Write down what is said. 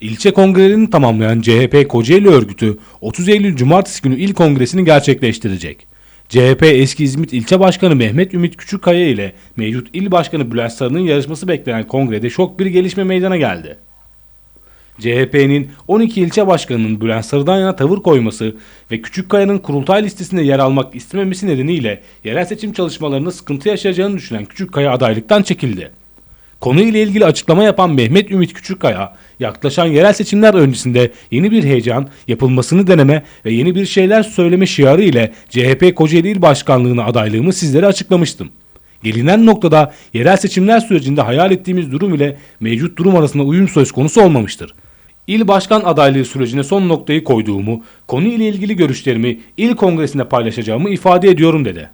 İlçe kongrelerini tamamlayan CHP Kocaeli örgütü 30 Eylül Cumartesi günü il kongresini gerçekleştirecek. CHP eski İzmit İlçe Başkanı Mehmet Ümit Küçükkaya ile mevcut il başkanı Bülent Sarı'nın yarışması beklenen kongrede şok bir gelişme meydana geldi. CHP'nin 12 ilçe başkanının Bülent Sarı'dan yana tavır koyması ve Küçükkaya'nın kurultay listesinde yer almak istememesi nedeniyle yerel seçim çalışmalarında sıkıntı yaşayacağını düşünen Küçükkaya adaylıktan çekildi. Konuyla ilgili açıklama yapan Mehmet Ümit Küçükkaya, yaklaşan yerel seçimler öncesinde yeni bir heyecan, yapılmasını deneme ve yeni bir şeyler söyleme şiarı ile CHP Kocaeli İl Başkanlığı'na adaylığımı sizlere açıklamıştım. Gelinen noktada yerel seçimler sürecinde hayal ettiğimiz durum ile mevcut durum arasında uyum söz konusu olmamıştır. İl başkan adaylığı sürecine son noktayı koyduğumu, konuyla ilgili görüşlerimi il kongresinde paylaşacağımı ifade ediyorum dedi.